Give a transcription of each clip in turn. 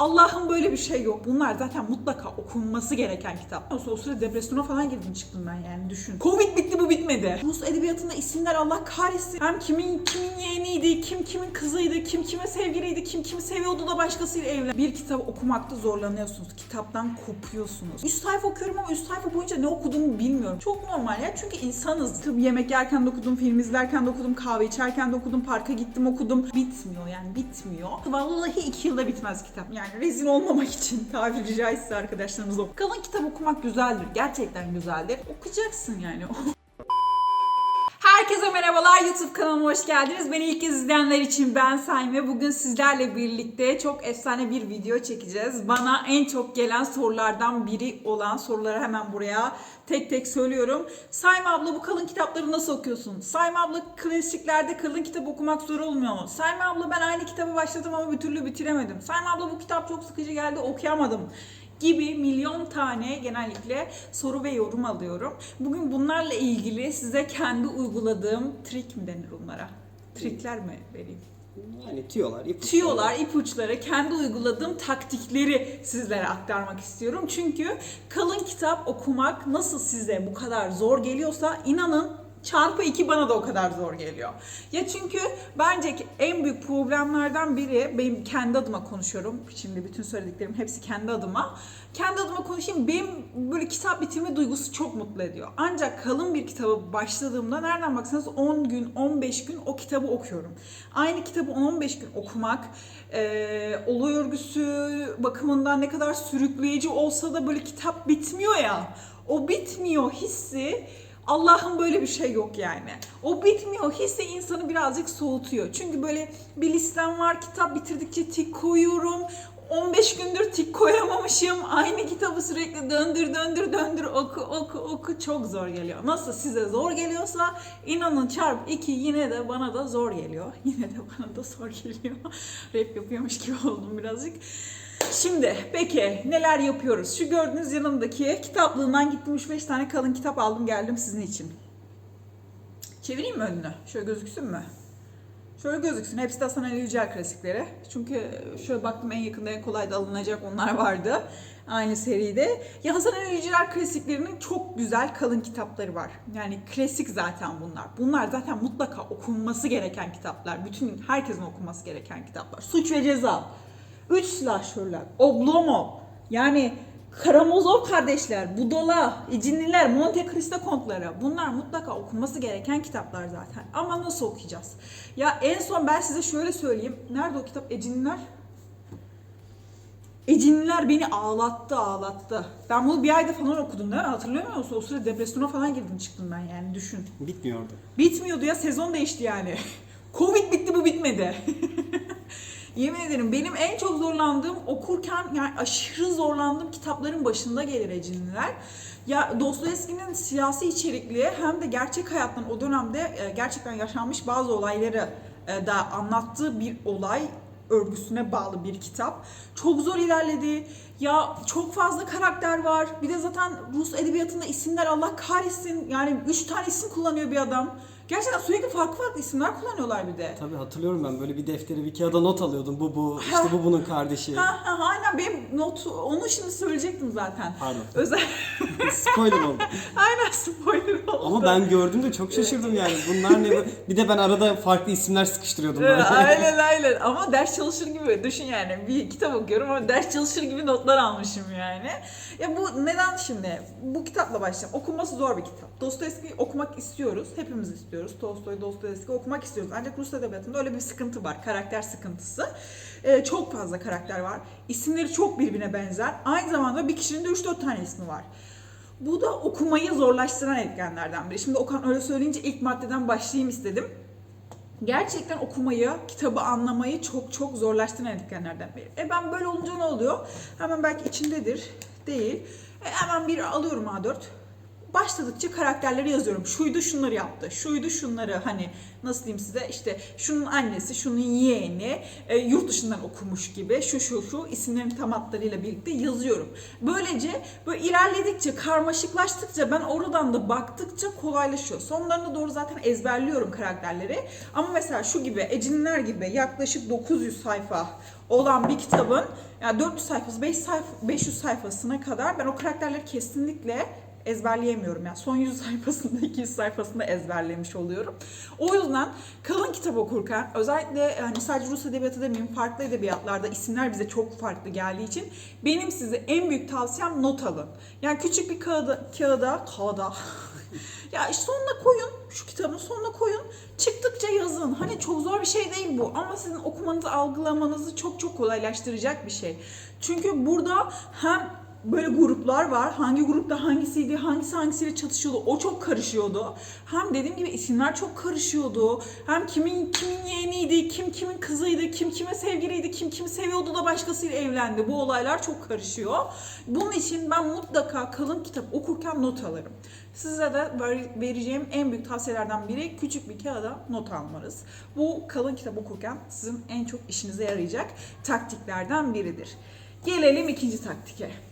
Allah'ın böyle bir şey yok. Bunlar zaten mutlaka okunması gereken kitap. O sıra depresyona falan girdim çıktım ben yani düşün. Covid bitti bu bitmedi. Rus edebiyatında isimler Allah kahretsin. Hem kimin kimin yeğeniydi, kim kimin kızıydı, kim kime sevgiliydi, kim kimi seviyordu da başkasıyla evlen. Bir kitabı okumakta zorlanıyorsunuz. Kitaptan kopuyorsunuz. Üst sayfa okuyorum ama üst sayfa boyunca ne okuduğumu bilmiyorum. Çok normal ya çünkü insanız. Tabii yemek yerken de okudum, film izlerken de okudum, kahve içerken de okudum, parka gittim okudum. Bitmiyor yani bitmiyor. Vallahi iki yılda bitmez kitap. Yani rezil olmamak için tabiri caizse arkadaşlarınız oku. Kalın kitap okumak güzeldir. Gerçekten güzeldir. Okuyacaksın yani. Herkese merhabalar YouTube kanalıma hoş geldiniz. Beni ilk kez izleyenler için ben Sayme. Bugün sizlerle birlikte çok efsane bir video çekeceğiz. Bana en çok gelen sorulardan biri olan soruları hemen buraya tek tek söylüyorum. Sayme abla bu kalın kitapları nasıl okuyorsun? Sayme abla klasiklerde kalın kitap okumak zor olmuyor mu? Sayme abla ben aynı kitabı başladım ama bir türlü bitiremedim. Sayme abla bu kitap çok sıkıcı geldi okuyamadım gibi milyon tane genellikle soru ve yorum alıyorum. Bugün bunlarla ilgili size kendi uyguladığım trik mi denir onlara? Trikler mi vereyim? Yani tüyolar, ipuçları. Tüyolar, ipuçları, kendi uyguladığım taktikleri sizlere aktarmak istiyorum. Çünkü kalın kitap okumak nasıl size bu kadar zor geliyorsa inanın çarpı iki bana da o kadar zor geliyor. Ya çünkü bence ki en büyük problemlerden biri benim kendi adıma konuşuyorum. Şimdi bütün söylediklerim hepsi kendi adıma. Kendi adıma konuşayım. Benim böyle kitap bitirme duygusu çok mutlu ediyor. Ancak kalın bir kitaba başladığımda nereden baksanız 10 gün, 15 gün o kitabı okuyorum. Aynı kitabı 10-15 gün okumak e, olay örgüsü bakımından ne kadar sürükleyici olsa da böyle kitap bitmiyor ya. O bitmiyor hissi Allah'ın böyle bir şey yok yani. O bitmiyor hissi insanı birazcık soğutuyor. Çünkü böyle bir listem var kitap bitirdikçe tik koyuyorum. 15 gündür tik koyamamışım. Aynı kitabı sürekli döndür döndür döndür oku oku oku çok zor geliyor. Nasıl size zor geliyorsa inanın çarp 2 yine de bana da zor geliyor. Yine de bana da zor geliyor. Rap yapıyormuş gibi oldum birazcık. Şimdi peki neler yapıyoruz? Şu gördüğünüz yanımdaki kitaplığından gittim 3-5 tane kalın kitap aldım geldim sizin için. Çevireyim mi önünü? Şöyle gözüksün mü? Şöyle gözüksün. Hepsi de Hasan Ali Yücel klasikleri. Çünkü şöyle baktım en yakında en kolay da alınacak onlar vardı. Aynı seride. Ya Hasan Ali Yücel klasiklerinin çok güzel kalın kitapları var. Yani klasik zaten bunlar. Bunlar zaten mutlaka okunması gereken kitaplar. Bütün herkesin okuması gereken kitaplar. Suç ve Ceza. Üç silahşörler. Oblomo. Yani Karamazov kardeşler, Budala, İcinliler, Monte Cristo kontları. Bunlar mutlaka okunması gereken kitaplar zaten. Ama nasıl okuyacağız? Ya en son ben size şöyle söyleyeyim. Nerede o kitap? Ecinliler? Ecinliler beni ağlattı ağlattı. Ben bunu bir ayda falan okudum değil mi? Hatırlıyor musun? O sırada depresyona falan girdim çıktım ben yani düşün. Bitmiyordu. Bitmiyordu ya sezon değişti yani. Covid bitti bu bitmedi. Yemin ederim benim en çok zorlandığım okurken yani aşırı zorlandığım kitapların başında gelir Ecinliler. Ya Dostoyevski'nin siyasi içerikli hem de gerçek hayattan o dönemde e, gerçekten yaşanmış bazı olayları e, da anlattığı bir olay örgüsüne bağlı bir kitap. Çok zor ilerledi. Ya çok fazla karakter var. Bir de zaten Rus edebiyatında isimler Allah kahretsin. Yani üç tane isim kullanıyor bir adam. Gerçekten sürekli farklı farklı isimler kullanıyorlar bir de. Tabii hatırlıyorum ben böyle bir deftere bir kağıda not alıyordum. Bu bu, işte bu bunun kardeşi. Ha, ha, aynen benim notu, onu şimdi söyleyecektim zaten. Pardon. Özel, Spoiler oldu. aynen spoiler oldu. Ama ben gördüğümde çok şaşırdım yani. Bunlar ne? Bir de ben arada farklı isimler sıkıştırıyordum böyle. aynen aynen ama ders çalışır gibi düşün yani bir kitap okuyorum ama ders çalışır gibi notlar almışım yani. Ya bu neden şimdi? Bu kitapla başlayalım. Okunması zor bir kitap. Dostoyevski okumak istiyoruz. Hepimiz istiyoruz. Tolstoy, Dostoyevski okumak istiyoruz. Ancak Rus edebiyatında öyle bir sıkıntı var. Karakter sıkıntısı. Ee, çok fazla karakter var. İsimleri çok birbirine benzer. Aynı zamanda bir kişinin de 3-4 tane ismi var. Bu da okumayı zorlaştıran etkenlerden biri. Şimdi Okan öyle söyleyince ilk maddeden başlayayım istedim gerçekten okumayı, kitabı anlamayı çok çok zorlaştıran etkenlerden biri. E ben böyle olunca ne oluyor? Hemen belki içindedir, değil. E hemen bir alıyorum A4. Başladıkça karakterleri yazıyorum. Şuydu şunları yaptı, şuydu şunları hani nasıl diyeyim size işte şunun annesi, şunun yeğeni e, yurt dışından okumuş gibi şu şu şu isimlerin tam hatlarıyla birlikte yazıyorum. Böylece böyle ilerledikçe karmaşıklaştıkça ben oradan da baktıkça kolaylaşıyor. Sonlarına doğru zaten ezberliyorum karakterleri. Ama mesela şu gibi Ecinler gibi yaklaşık 900 sayfa olan bir kitabın yani 400 sayfası 5 sayfa, 500 sayfasına kadar ben o karakterleri kesinlikle ezberleyemiyorum. Yani son 100 sayfasında 200 sayfasında ezberlemiş oluyorum. O yüzden kalın kitap okurken özellikle hani sadece Rus edebiyatı demeyeyim farklı edebiyatlarda isimler bize çok farklı geldiği için benim size en büyük tavsiyem not alın. Yani küçük bir kağıda, kağıda, kağıda ya işte sonuna koyun, şu kitabın sonuna koyun. Çıktıkça yazın. Hani çok zor bir şey değil bu ama sizin okumanızı, algılamanızı çok çok kolaylaştıracak bir şey. Çünkü burada hem böyle gruplar var. Hangi grupta hangisiydi, hangisi hangisiyle çatışıyordu o çok karışıyordu. Hem dediğim gibi isimler çok karışıyordu. Hem kimin kimin yeğeniydi, kim kimin kızıydı, kim kime sevgiliydi, kim kimi seviyordu da başkasıyla evlendi. Bu olaylar çok karışıyor. Bunun için ben mutlaka kalın kitap okurken not alırım. Size de ver- vereceğim en büyük tavsiyelerden biri küçük bir kağıda not almanız. Bu kalın kitap okurken sizin en çok işinize yarayacak taktiklerden biridir. Gelelim ikinci. Taktike.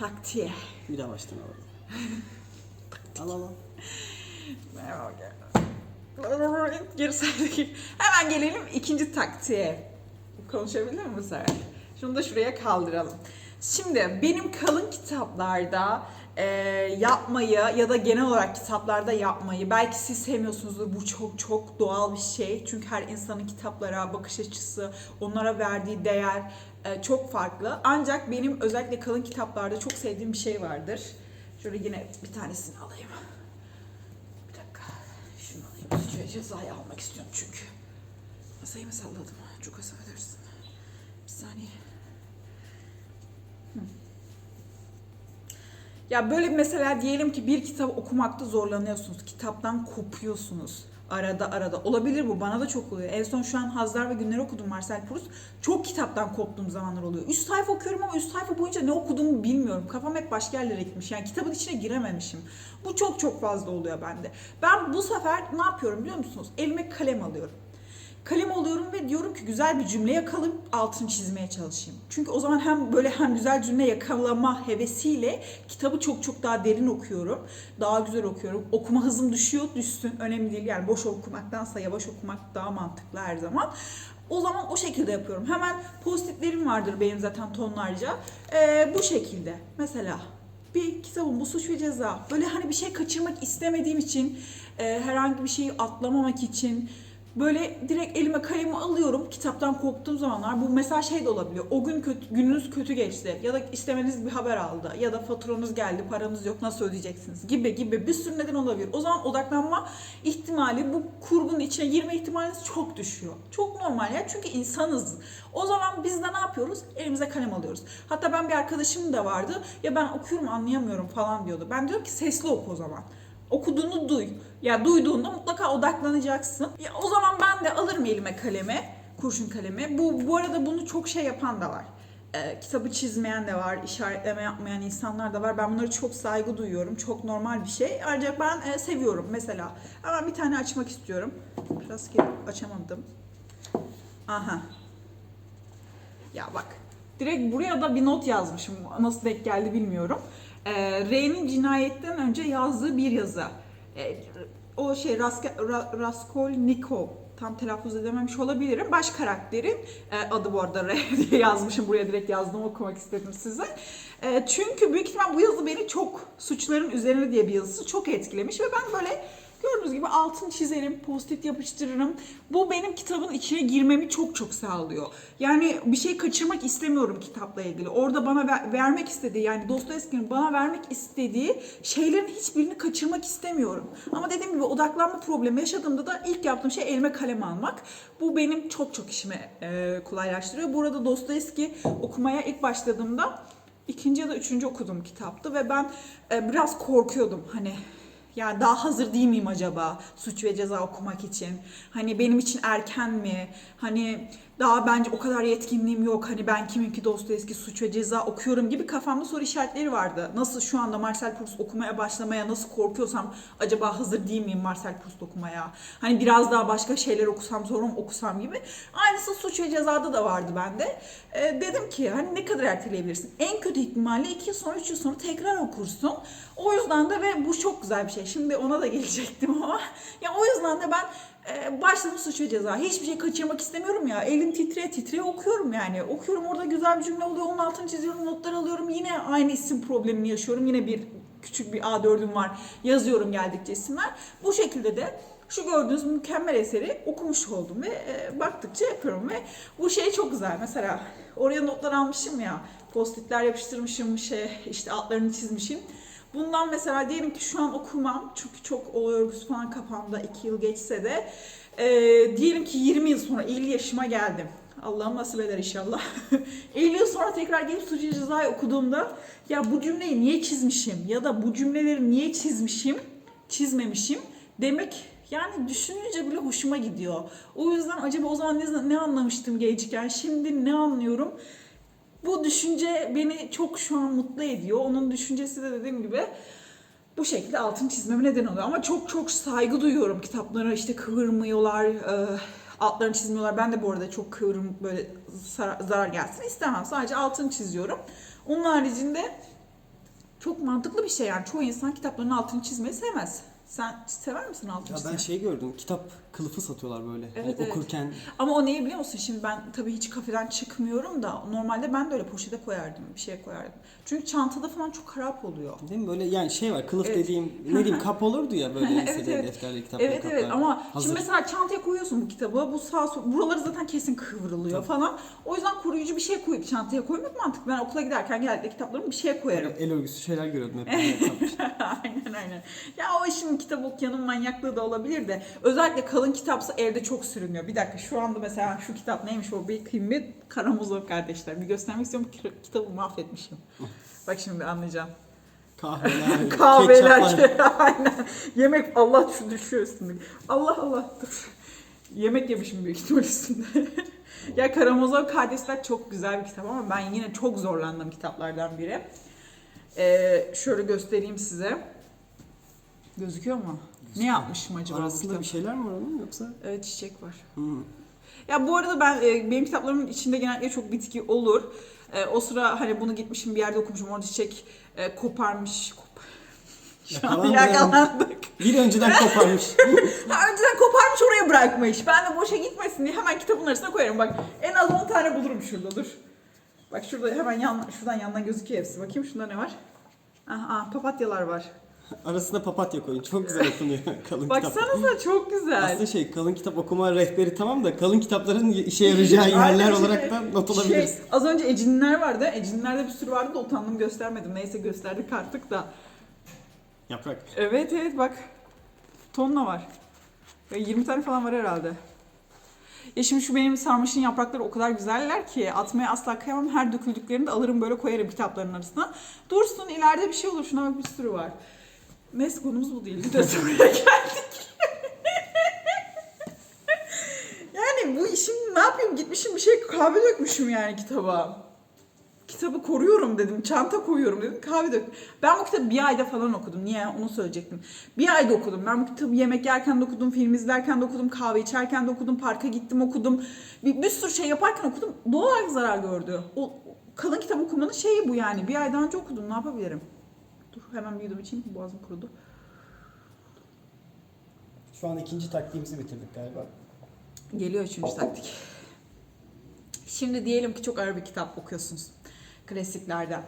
Taktiğe. Bir daha baştan alalım. al al al. Merhaba. Geri saydık. Hemen gelelim ikinci taktiğe. Konuşabilir miyim bu sefer? Şunu da şuraya kaldıralım. Şimdi benim kalın kitaplarda e, yapmayı ya da genel olarak kitaplarda yapmayı belki siz sevmiyorsunuzdur bu çok çok doğal bir şey. Çünkü her insanın kitaplara bakış açısı, onlara verdiği değer e, çok farklı. Ancak benim özellikle kalın kitaplarda çok sevdiğim bir şey vardır. Şöyle yine bir tanesini alayım. Bir dakika. Şunu alayım. Şöyle cezayı almak istiyorum çünkü. Masayı mı salladım? Çok affedersin. Bir saniye. Hı. Ya böyle mesela diyelim ki bir kitap okumakta zorlanıyorsunuz. Kitaptan kopuyorsunuz. Arada arada. Olabilir bu. Bana da çok oluyor. En son şu an Hazlar ve Günleri okudum Marcel Proust. Çok kitaptan koptuğum zamanlar oluyor. Üst sayfa okuyorum ama üst sayfa boyunca ne okuduğumu bilmiyorum. Kafam hep başka yerlere gitmiş. Yani kitabın içine girememişim. Bu çok çok fazla oluyor bende. Ben bu sefer ne yapıyorum biliyor musunuz? Elime kalem alıyorum kalem alıyorum ve diyorum ki güzel bir cümle yakalayıp altını çizmeye çalışayım. Çünkü o zaman hem böyle hem güzel cümle yakalama hevesiyle kitabı çok çok daha derin okuyorum. Daha güzel okuyorum. Okuma hızım düşüyor, düşsün. Önemli değil. Yani boş okumaktansa yavaş okumak daha mantıklı her zaman. O zaman o şekilde yapıyorum. Hemen postitlerim vardır benim zaten tonlarca. Ee, bu şekilde. Mesela bir kitabın bu suç ve ceza. Böyle hani bir şey kaçırmak istemediğim için, e, herhangi bir şeyi atlamamak için böyle direkt elime kalemi alıyorum. Kitaptan koptuğum zamanlar bu mesela şey de olabiliyor. O gün kötü, gününüz kötü geçti ya da istemeniz bir haber aldı ya da faturanız geldi paranız yok nasıl ödeyeceksiniz gibi gibi bir sürü neden olabilir o zaman odaklanma ihtimali bu kurgunun içine girme ihtimaliniz çok düşüyor. Çok normal ya çünkü insanız. O zaman biz de ne yapıyoruz? Elimize kalem alıyoruz. Hatta ben bir arkadaşım da vardı. Ya ben okuyorum anlayamıyorum falan diyordu. Ben diyorum ki sesli oku o zaman okuduğunu duy. Ya duyduğunda mutlaka odaklanacaksın. Ya o zaman ben de alırım elime kalemi, kurşun kalemi. Bu bu arada bunu çok şey yapan da var. Ee, kitabı çizmeyen de var, işaretleme yapmayan insanlar da var. Ben bunları çok saygı duyuyorum. Çok normal bir şey. Ancak ben e, seviyorum mesela. Hemen bir tane açmak istiyorum. Gelip açamadım. Aha. Ya bak. Direkt buraya da bir not yazmışım. Nasıl denk geldi bilmiyorum. Ee, R'nin cinayetten önce yazdığı bir yazı. Ee, o şey Raske, Ra, Raskolnikov tam telaffuz edememiş olabilirim. Baş karakterin e, adı bu arada R diye yazmışım. Buraya direkt yazdım okumak istedim size. E, çünkü büyük ihtimal bu yazı beni çok suçların üzerine diye bir yazısı çok etkilemiş ve ben böyle Gördüğünüz gibi altın çizerim, post-it yapıştırırım. Bu benim kitabın içine girmemi çok çok sağlıyor. Yani bir şey kaçırmak istemiyorum kitapla ilgili. Orada bana ver- vermek istediği yani Dostoyevski'nin bana vermek istediği şeylerin hiçbirini kaçırmak istemiyorum. Ama dediğim gibi odaklanma problemi yaşadığımda da ilk yaptığım şey elime kalem almak. Bu benim çok çok işimi e, kolaylaştırıyor. Bu arada Dostoyevski okumaya ilk başladığımda ikinci ya da üçüncü okuduğum kitaptı ve ben e, biraz korkuyordum hani ya daha hazır değil miyim acaba suç ve ceza okumak için? Hani benim için erken mi? Hani daha bence o kadar yetkinliğim yok. Hani ben kiminki Dostoyevski suç ve ceza okuyorum gibi kafamda soru işaretleri vardı. Nasıl şu anda Marcel Proust okumaya başlamaya nasıl korkuyorsam acaba hazır değil miyim Marcel Proust okumaya? Hani biraz daha başka şeyler okusam sonra mı okusam gibi. Aynısı suç ve cezada da vardı bende. Ee, dedim ki hani ne kadar erteleyebilirsin? En kötü ihtimalle 2 yıl sonra 3 yıl sonra tekrar okursun. O yüzden de ve bu çok güzel bir şey. Şimdi ona da gelecektim ama. Ya o yüzden de ben e, başladım suç ve ceza. Hiçbir şey kaçırmak istemiyorum ya. Elim titreye titreye okuyorum yani. Okuyorum orada güzel bir cümle oluyor. Onun altını çiziyorum, notlar alıyorum. Yine aynı isim problemini yaşıyorum. Yine bir küçük bir A4'üm var. Yazıyorum geldikçe isimler. Bu şekilde de şu gördüğünüz mükemmel eseri okumuş oldum ve e, baktıkça yapıyorum ve bu şey çok güzel. Mesela oraya notlar almışım ya, postitler yapıştırmışım, şey işte altlarını çizmişim. Bundan mesela diyelim ki şu an okumam çünkü çok o örgüsü falan kafamda 2 yıl geçse de e, diyelim ki 20 yıl sonra 50 yaşıma geldim. Allah'ım nasip eder inşallah. 50 yıl sonra tekrar gelip Sucu Ceza'yı okuduğumda ya bu cümleyi niye çizmişim ya da bu cümleleri niye çizmişim, çizmemişim demek yani düşününce bile hoşuma gidiyor. O yüzden acaba o zaman ne, ne anlamıştım gençken şimdi ne anlıyorum? Bu düşünce beni çok şu an mutlu ediyor. Onun düşüncesi de dediğim gibi bu şekilde altın çizmeme neden oluyor. Ama çok çok saygı duyuyorum kitaplara işte kıvırmıyorlar, e, altlarını çizmiyorlar. Ben de bu arada çok kıvırım böyle zarar, gelsin istemem. Sadece altını çiziyorum. Onun haricinde çok mantıklı bir şey yani. Çoğu insan kitapların altını çizmeyi sevmez. Sen sever misin altını Ya çizmeyi? ben şey gördüm. Kitap kılıfı satıyorlar böyle. Evet, Hani evet. okurken Ama o neyi biliyor musun? Şimdi ben tabii hiç kafeden çıkmıyorum da normalde ben de öyle poşete koyardım, bir şeye koyardım. Çünkü çantada falan çok harap oluyor. değil mi böyle yani şey var kılıf Evet. dediğim ne diyeyim kap olurdu ya böyle Evet, lisede evet. defterli kitaplar Evet kaplar. evet ama Hazır. şimdi mesela çantaya koyuyorsun bu kitabı. Bu sağ sol buraları zaten kesin kıvrılıyor Tabii. falan. O yüzden koruyucu bir şey koyup çantaya koymak mantıklı. Ben okula giderken genellikle kitaplarımı bir şeye koyarım. el örgüsü şeyler görüyordum hep. böyle kitap. aynen aynen. Ya o şimdi kitap okuyanın manyaklığı da olabilir de özellikle kalın kitapsa evde çok sürünüyor. Bir dakika şu anda mesela şu kitap neymiş o bir kıymet Karamazov kardeşler. Bir göstermek istiyorum ki kitabı mahvetmişim. Bak şimdi anlayacağım. Kahveler, Kahveler, aynen. Yemek Allah şu düşüyor üstünde. Allah Allah dur. Yemek yemişim büyük ihtimal üstünde. ya Karamazov Kardeşler çok güzel bir kitap ama ben yine çok zorlandım kitaplardan biri. Ee, şöyle göstereyim size. Gözüküyor mu? Ne yapmışım acaba Arasında bir şeyler mi var onun yoksa? Evet çiçek var. Hı. Ya bu arada ben e, benim kitaplarımın içinde genellikle çok bitki olur. E, o sıra hani bunu gitmişim bir yerde okumuşum orada çiçek e, koparmış. Kop Şu an Yakalandı. yakalandık. Bir önceden koparmış. Ha, önceden koparmış oraya bırakmış. Ben de boşa gitmesin diye hemen kitabın arasına koyarım. Bak en az 10 tane bulurum şurada dur. Bak şurada hemen yan, şuradan yandan gözüküyor hepsi. Bakayım şunda ne var? Aha, papatyalar var. Arasına papatya koyun. Çok güzel okunuyor kalın kitap. Baksanıza çok güzel. Aslında şey kalın kitap okuma rehberi tamam da kalın kitapların işe yarayacağı yerler Aynen olarak şey- da not alabiliriz. Şey, az önce Ecinler vardı. Ecinlerde bir sürü vardı da utandım göstermedim. Neyse gösterdik artık da. Yaprak. Evet evet bak. Tonla var. Ve 20 tane falan var herhalde. Ya şimdi şu benim sarmaşın yaprakları o kadar güzeller ki atmaya asla kıyamam. Her döküldüklerinde alırım böyle koyarım kitapların arasına. Dursun ileride bir şey olur. Şuna bak bir sürü var. Neyse konumuz bu değil. Bir de buraya geldik. yani bu şimdi ne yapayım? Gitmişim bir şey kahve dökmüşüm yani kitaba. Kitabı koruyorum dedim, çanta koyuyorum dedim, kahve dök. Ben bu kitabı bir ayda falan okudum. Niye? Onu söyleyecektim. Bir ayda okudum. Ben bu kitabı yemek yerken de okudum, film izlerken de okudum, kahve içerken de okudum, parka gittim okudum. Bir, bir sürü şey yaparken okudum. Doğal olarak zarar gördü. O kalın kitap okumanın şeyi bu yani. Bir aydan önce okudum. Ne yapabilirim? Dur hemen bir yudum içeyim. Boğazım kurudu. Şu an ikinci taktiğimizi bitirdik galiba. Geliyor üçüncü taktik. Şimdi diyelim ki çok ağır bir kitap okuyorsunuz. Klasiklerden.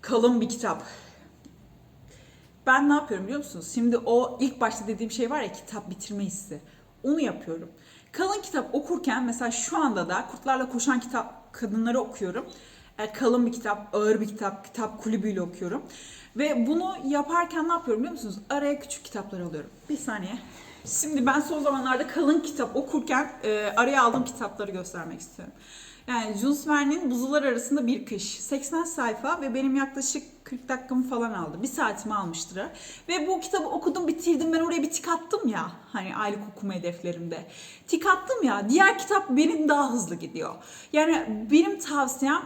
Kalın bir kitap. Ben ne yapıyorum biliyor musunuz? Şimdi o ilk başta dediğim şey var ya kitap bitirme hissi. Onu yapıyorum. Kalın kitap okurken mesela şu anda da Kurtlarla Koşan Kitap Kadınları okuyorum. E, kalın bir kitap, ağır bir kitap, kitap kulübüyle okuyorum. Ve bunu yaparken ne yapıyorum biliyor musunuz? Araya küçük kitaplar alıyorum. Bir saniye. Şimdi ben son zamanlarda kalın kitap okurken e, araya aldığım kitapları göstermek istiyorum. Yani Jules Verne'in Buzullar Arasında Bir Kış. 80 sayfa ve benim yaklaşık 40 dakikamı falan aldı. Bir saatimi almıştır. Ve bu kitabı okudum bitirdim ben oraya bir tik attım ya. Hani aylık okuma hedeflerimde. Tik attım ya diğer kitap benim daha hızlı gidiyor. Yani benim tavsiyem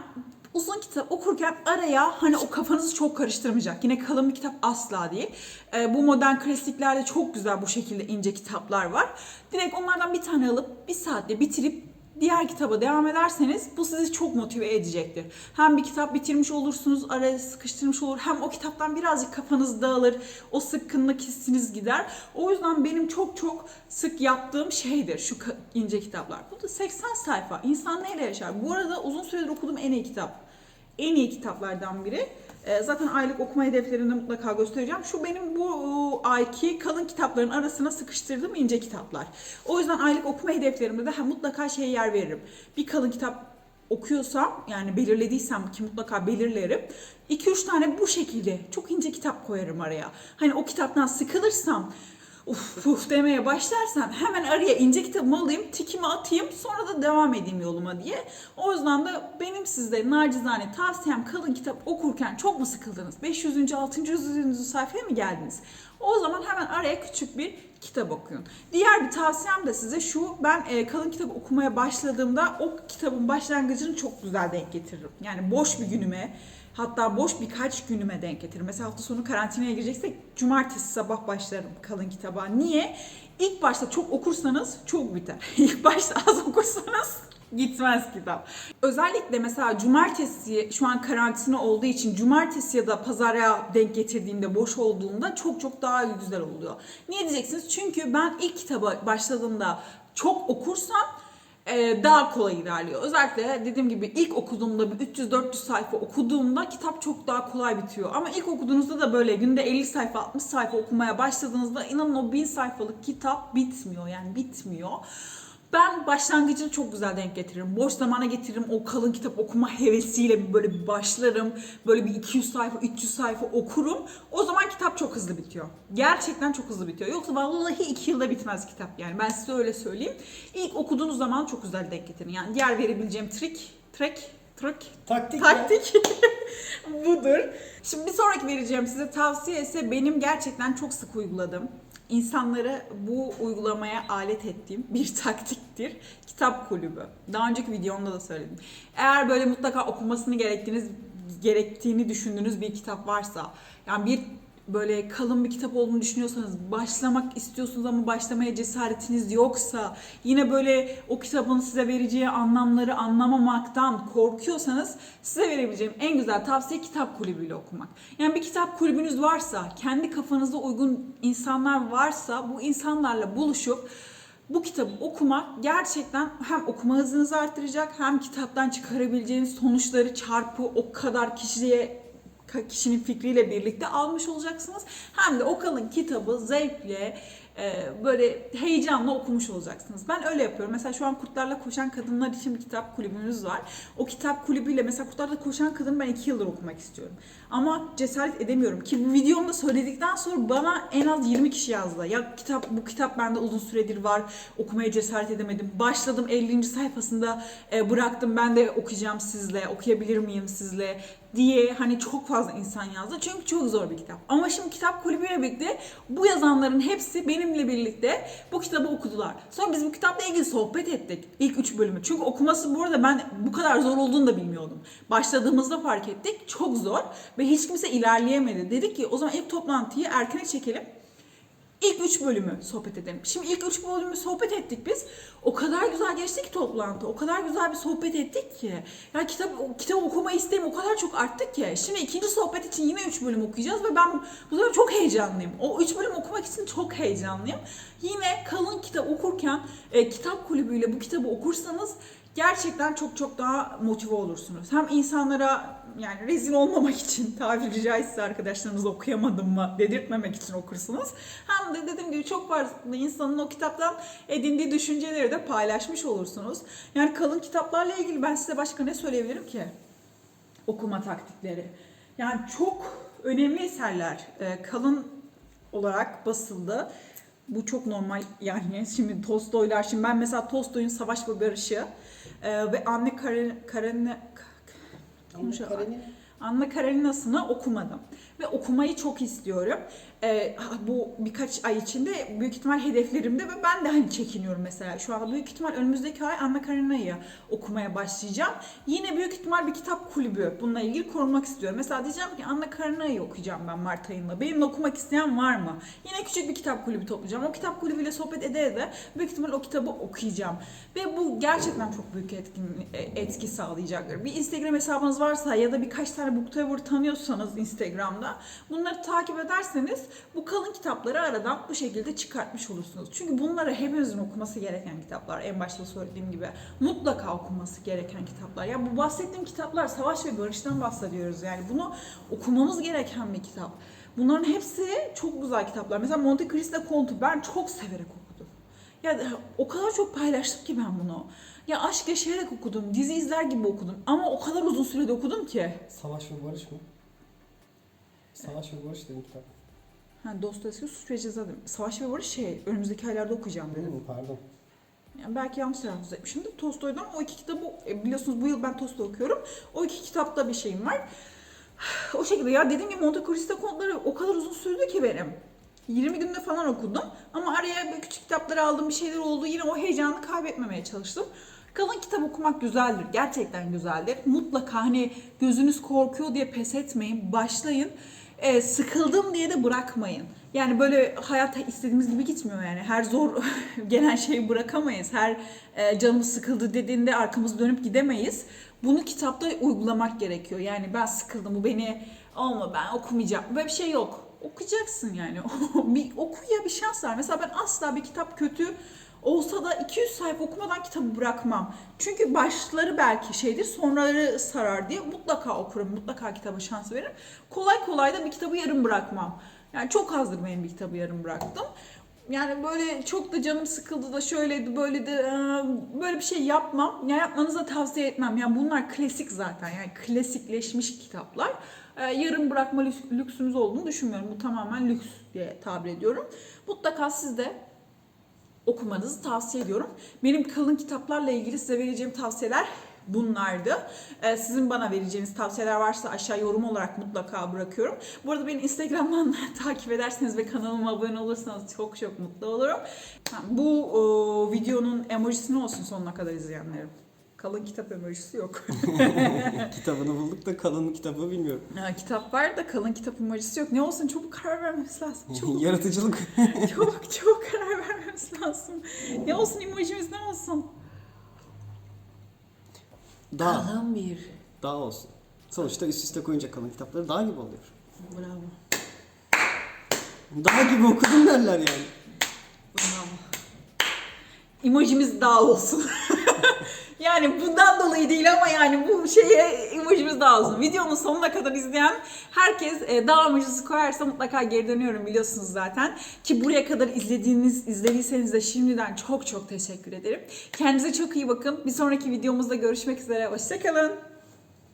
uzun kitap okurken araya hani o kafanızı çok karıştırmayacak. Yine kalın bir kitap asla değil. Ee, bu modern klasiklerde çok güzel bu şekilde ince kitaplar var. Direkt onlardan bir tane alıp bir saatte bitirip diğer kitaba devam ederseniz bu sizi çok motive edecektir. Hem bir kitap bitirmiş olursunuz, araya sıkıştırmış olur. Hem o kitaptan birazcık kafanız dağılır. O sıkkınlık hissiniz gider. O yüzden benim çok çok sık yaptığım şeydir şu ince kitaplar. Bu da 80 sayfa. İnsan neyle yaşar? Bu arada uzun süredir okuduğum en iyi kitap. En iyi kitaplardan biri. Ee, zaten aylık okuma hedeflerini mutlaka göstereceğim. Şu benim bu ayki kalın kitapların arasına sıkıştırdığım ince kitaplar. O yüzden aylık okuma hedeflerimde de mutlaka şey yer veririm. Bir kalın kitap okuyorsam yani belirlediysem ki mutlaka belirlerim. 2-3 tane bu şekilde çok ince kitap koyarım araya. Hani o kitaptan sıkılırsam uf uf demeye başlarsam hemen araya ince kitabımı alayım, tikimi atayım sonra da devam edeyim yoluma diye. O yüzden de benim size nacizane tavsiyem kalın kitap okurken çok mu sıkıldınız? 500. 600. sayfaya mı geldiniz? O zaman hemen araya küçük bir kitap okuyun. Diğer bir tavsiyem de size şu. Ben e, kalın kitap okumaya başladığımda o kitabın başlangıcını çok güzel denk getiririm. Yani boş bir günüme hatta boş birkaç günüme denk getiririm. Mesela hafta sonu karantinaya gireceksek cumartesi sabah başlarım kalın kitaba. Niye? İlk başta çok okursanız çok biter. İlk başta az okursanız gitmez kitap. Özellikle mesela cumartesi şu an karantina olduğu için cumartesi ya da pazara denk getirdiğimde boş olduğunda çok çok daha güzel oluyor. Niye diyeceksiniz? Çünkü ben ilk kitaba başladığımda çok okursam e, daha kolay ilerliyor. Özellikle dediğim gibi ilk okuduğumda bir 300-400 sayfa okuduğumda kitap çok daha kolay bitiyor. Ama ilk okuduğunuzda da böyle günde 50 sayfa 60 sayfa okumaya başladığınızda inanın o 1000 sayfalık kitap bitmiyor yani bitmiyor. Ben başlangıcını çok güzel denk getiririm. Boş zamana getiririm. O kalın kitap okuma hevesiyle böyle bir başlarım. Böyle bir 200 sayfa, 300 sayfa okurum. O zaman kitap çok hızlı bitiyor. Gerçekten çok hızlı bitiyor. Yoksa vallahi 2 yılda bitmez kitap yani. Ben size öyle söyleyeyim. İlk okuduğunuz zaman çok güzel denk getirin. Yani diğer verebileceğim trik, trek, trik, Taktik. Taktik budur. Şimdi bir sonraki vereceğim size tavsiye ise benim gerçekten çok sık uyguladığım, insanları bu uygulamaya alet ettiğim bir taktiktir. Kitap kulübü. Daha önceki videomda da söyledim. Eğer böyle mutlaka okumasını gerektiğiniz gerektiğini düşündüğünüz bir kitap varsa, yani bir böyle kalın bir kitap olduğunu düşünüyorsanız, başlamak istiyorsunuz ama başlamaya cesaretiniz yoksa, yine böyle o kitabın size vereceği anlamları anlamamaktan korkuyorsanız size verebileceğim en güzel tavsiye kitap kulübüyle okumak. Yani bir kitap kulübünüz varsa, kendi kafanıza uygun insanlar varsa bu insanlarla buluşup bu kitabı okumak gerçekten hem okuma hızınızı arttıracak hem kitaptan çıkarabileceğiniz sonuçları çarpı o kadar kişiye kişinin fikriyle birlikte almış olacaksınız. Hem de o kalın kitabı zevkle e, böyle heyecanla okumuş olacaksınız. Ben öyle yapıyorum. Mesela şu an Kurtlarla Koşan Kadınlar için bir kitap kulübümüz var. O kitap kulübüyle mesela Kurtlarla Koşan Kadın ben iki yıldır okumak istiyorum. Ama cesaret edemiyorum ki videomda söyledikten sonra bana en az 20 kişi yazdı. Ya kitap bu kitap bende uzun süredir var. Okumaya cesaret edemedim. Başladım 50. sayfasında e, bıraktım. Ben de okuyacağım sizle. Okuyabilir miyim sizle? Diye hani çok fazla insan yazdı. Çünkü çok zor bir kitap. Ama şimdi kitap kulübüyle birlikte bu yazanların hepsi benimle birlikte bu kitabı okudular. Sonra biz bu kitapla ilgili sohbet ettik. İlk üç bölümü. Çünkü okuması bu arada ben bu kadar zor olduğunu da bilmiyordum. Başladığımızda fark ettik. Çok zor ve hiç kimse ilerleyemedi. Dedik ki o zaman ilk toplantıyı erkene çekelim. İlk üç bölümü sohbet edelim. Şimdi ilk üç bölümü sohbet ettik biz. O kadar güzel geçti ki toplantı. O kadar güzel bir sohbet ettik ki. Ya kitap kitap okuma isteğim o kadar çok arttı ki. Şimdi ikinci sohbet için yine üç bölüm okuyacağız ve ben bu sefer çok heyecanlıyım. O üç bölüm okumak için çok heyecanlıyım. Yine kalın kitap okurken e, kitap kulübüyle bu kitabı okursanız gerçekten çok çok daha motive olursunuz. Hem insanlara yani rezil olmamak için tabiri caizse arkadaşlarınızla okuyamadım mı dedirtmemek için okursunuz. Hem de dediğim gibi çok fazla insanın o kitaptan edindiği düşünceleri de paylaşmış olursunuz. Yani kalın kitaplarla ilgili ben size başka ne söyleyebilirim ki? Okuma taktikleri. Yani çok önemli eserler e, kalın olarak basıldı. Bu çok normal yani. Şimdi Tolstoylar, şimdi ben mesela Tolstoy'un Savaş ve Barış'ı e, ve Anne Karen, Karen, Konuşalım. Anna Karenina'sını okumadım. Ve okumayı çok istiyorum. Ee, bu birkaç ay içinde büyük ihtimal hedeflerimde ve ben de hani çekiniyorum mesela. Şu anda büyük ihtimal önümüzdeki ay Anna Karenina'yı okumaya başlayacağım. Yine büyük ihtimal bir kitap kulübü bununla ilgili kurmak istiyorum. Mesela diyeceğim ki Anna Karenina'yı okuyacağım ben Mart ayında. Benimle okumak isteyen var mı? Yine küçük bir kitap kulübü toplayacağım. O kitap kulübüyle sohbet ede ede büyük ihtimal o kitabı okuyacağım. Ve bu gerçekten çok büyük etkin, etki sağlayacaktır. Bir Instagram hesabınız varsa ya da birkaç tane booktuber tanıyorsanız Instagram'da bunları takip ederseniz bu kalın kitapları aradan bu şekilde çıkartmış olursunuz. Çünkü bunları hepimizin okuması gereken kitaplar. En başta söylediğim gibi mutlaka okunması gereken kitaplar. Ya bu bahsettiğim kitaplar savaş ve barıştan bahsediyoruz. Yani bunu okumamız gereken bir kitap. Bunların hepsi çok güzel kitaplar. Mesela Monte Cristo Conte ben çok severek okudum. Ya o kadar çok paylaştım ki ben bunu. Ya aşk yaşayarak okudum, dizi izler gibi okudum. Ama o kadar uzun sürede okudum ki. Savaş ve Barış mı? Savaş ve Barış dedim kitap. Ha, Dostoyevski Suç ve Ceza dedim. Savaş ve Barış şey, önümüzdeki aylarda okuyacağım dedim. Hmm, pardon. Yani belki yanlış telaffuz etmişimdir. Tolstoy'dan o iki kitabı, e, biliyorsunuz bu yıl ben Tolstoy okuyorum. O iki kitapta bir şeyim var. O şekilde ya dediğim gibi Monte Cristo konuları o kadar uzun sürdü ki benim. 20 günde falan okudum. Ama araya böyle küçük kitapları aldım, bir şeyler oldu. Yine o heyecanı kaybetmemeye çalıştım. Kalın kitap okumak güzeldir. Gerçekten güzeldir. Mutlaka hani gözünüz korkuyor diye pes etmeyin. Başlayın. Ee, sıkıldım diye de bırakmayın. Yani böyle hayat istediğimiz gibi gitmiyor yani. Her zor gelen şeyi bırakamayız. Her e, canımız sıkıldı dediğinde arkamızı dönüp gidemeyiz. Bunu kitapta uygulamak gerekiyor. Yani ben sıkıldım bu beni olma ben okumayacağım. Böyle bir şey yok. Okuyacaksın yani. bir oku ya bir şans ver. Mesela ben asla bir kitap kötü olsa da 200 sayfa okumadan kitabı bırakmam. Çünkü başları belki şeydir, sonraları sarar diye mutlaka okurum, mutlaka kitaba şans veririm. Kolay kolay da bir kitabı yarım bırakmam. Yani çok azdır benim bir kitabı yarım bıraktım. Yani böyle çok da canım sıkıldı da şöyleydi böyle de böyle bir şey yapmam. Ya yapmanızı da tavsiye etmem. Yani bunlar klasik zaten. Yani klasikleşmiş kitaplar. Yarım bırakma lüks- lüksümüz olduğunu düşünmüyorum. Bu tamamen lüks diye tabir ediyorum. Mutlaka siz de okumanızı tavsiye ediyorum. Benim kalın kitaplarla ilgili size vereceğim tavsiyeler bunlardı. Ee, sizin bana vereceğiniz tavsiyeler varsa aşağı yorum olarak mutlaka bırakıyorum. Bu arada beni Instagram'dan takip ederseniz ve kanalıma abone olursanız çok çok mutlu olurum. Bu o, videonun emojisi ne olsun sonuna kadar izleyenlerim? Kalın kitap emojisi yok. Kitabını bulduk da kalın kitabı bilmiyorum. Ha, kitap var da kalın kitap emojisi yok. Ne olsun çabuk karar vermemiz lazım. Çabuk. Yaratıcılık. Çok çok karar vermemiz lazım. Ne olsun emojimiz ne olsun? Dağ. Kalın bir. Dağ olsun. Sonuçta üst üste koyunca kalın kitapları dağ gibi oluyor. Bravo. Dağ gibi okudum derler yani. Bravo. Emojimiz dağ olsun. Yani bundan dolayı değil ama yani bu şeye emojimiz dağ olsun. Videonun sonuna kadar izleyen herkes e, dağ emojisi koyarsa mutlaka geri dönüyorum biliyorsunuz zaten. Ki buraya kadar izlediğiniz, izlediyseniz de şimdiden çok çok teşekkür ederim. Kendinize çok iyi bakın. Bir sonraki videomuzda görüşmek üzere. Hoşçakalın.